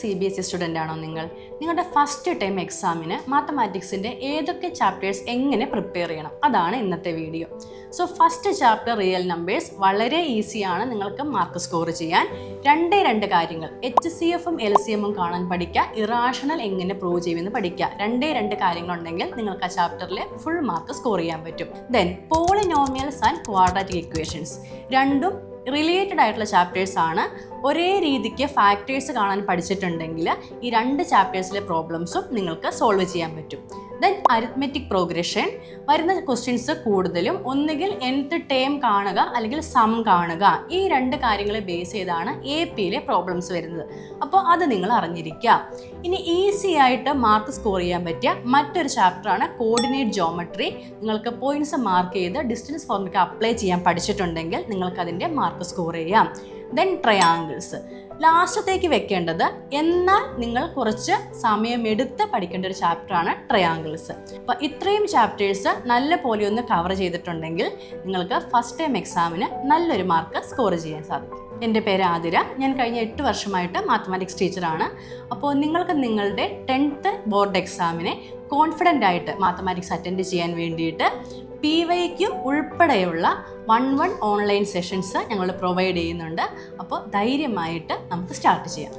C B S E student ആണോ നിങ്ങൾ? നിങ്ങളുടെ ഫസ്റ്റ് ടൈം എക്സാമിന് മാത്തമാറ്റിക്സിന്റെ ഏതൊക്കെ ചാപ്റ്റേഴ്സ് എങ്ങനെ പ്രിപ്പയർ ചെയ്യണം? അതാണ് ഇന്നത്തെ video so first chapter real numbers വളരെ ഈസിയാണ് നിങ്ങൾക്ക് മാർക്ക് സ്കോർ ചെയ്യാൻ. രണ്ടേ രണ്ട് കാര്യങ്ങൾ. എച്ച് സി എഫും എൽ സി എമ്മും കാണാൻ പഠിക്കുക. ഇറാഷണൽ എങ്ങനെ പ്രൂവ് ചെയ്യുമെന്ന് പഠിക്കുക. രണ്ടേ രണ്ട് കാര്യങ്ങളുണ്ടെങ്കിൽ നിങ്ങൾക്ക് ആ ചാപ്റ്ററിൽ ഫുൾ മാർക്ക് സ്കോർ ചെയ്യാൻ പറ്റും. Then polynomials and quadratic equations രണ്ടും റിലേറ്റഡ് ആയിട്ടുള്ള ചാപ്റ്റേഴ്സ് ആണ്. ഒരേ രീതിക്ക് ഫാക്ടേഴ്സ് കാണാൻ പഠിച്ചിട്ടുണ്ടെങ്കിൽ ഈ രണ്ട് ചാപ്റ്റേഴ്സിലെ പ്രോബ്ലംസും നിങ്ങൾക്ക് സോൾവ് ചെയ്യാൻ പറ്റും. ദെൻ അരിത്മെറ്റിക് പ്രോഗ്രഷൻ വരുന്ന ക്വസ്റ്റ്യൻസ് കൂടുതലും ഒന്നുകിൽ nth ടേം കാണുക അല്ലെങ്കിൽ സം കാണുക. ഈ രണ്ട് കാര്യങ്ങളെ ബേസ് ചെയ്താണ് എ പിയിലെ പ്രോബ്ലംസ് വരുന്നത്. അപ്പോൾ അത് നിങ്ങൾ അറിഞ്ഞിരിക്കുക. ഇനി ഈസി ആയിട്ട് മാർക്ക് സ്കോർ ചെയ്യാൻ പറ്റിയ മറ്റൊരു ചാപ്റ്ററാണ് കോർഡിനേറ്റ് ജോമെട്രി നിങ്ങൾക്ക് പോയിന്റ്സ് മാർക്ക് ചെയ്ത് ഡിസ്റ്റൻസ് ഫോർമുലക്ക് അപ്ലൈ ചെയ്യാൻ പഠിച്ചിട്ടുണ്ടെങ്കിൽ നിങ്ങൾക്ക് അതിന്റെ മാർക്ക് സ്കോർ ചെയ്യാം. ദെൻ ട്രയാങ്കിൾസ് ലാസ്റ്റത്തേക്ക് വെക്കേണ്ടത് എന്നാൽ നിങ്ങൾ കുറച്ച് സമയമെടുത്ത് പഠിക്കേണ്ട ഒരു ചാപ്റ്ററാണ് ട്രയാങ്കിൾസ് അപ്പോൾ ഇത്രയും ചാപ്റ്റേഴ്സ് നല്ല പോലെ ഒന്ന് കവർ ചെയ്തിട്ടുണ്ടെങ്കിൽ നിങ്ങൾക്ക് ഫസ്റ്റ് ടൈം എക്സാമിന് നല്ലൊരു മാർക്ക് സ്കോർ ചെയ്യാൻ സാധിക്കും. എന്റെ പേര് ആതിര. ഞാൻ കഴിഞ്ഞ എട്ട് വർഷമായിട്ട് മാത്തമാറ്റിക്സ് ടീച്ചറാണ് അപ്പോൾ നിങ്ങൾക്ക് നിങ്ങളുടെ ടെൻത്ത് ബോർഡ് എക്സാമിനെ കോൺഫിഡന്റ് ആയിട്ട് മാത്തമാറ്റിക്സ് അറ്റൻഡ് ചെയ്യാൻ വേണ്ടിയിട്ട് പി വൈക്ക് ഉൾപ്പെടെയുള്ള വൺ വൺ ഓൺലൈൻ സെഷൻസ് ഞങ്ങൾ പ്രൊവൈഡ് ചെയ്യുന്നുണ്ട്. അപ്പോൾ ധൈര്യമായിട്ട് നമുക്ക് സ്റ്റാർട്ട് ചെയ്യാം.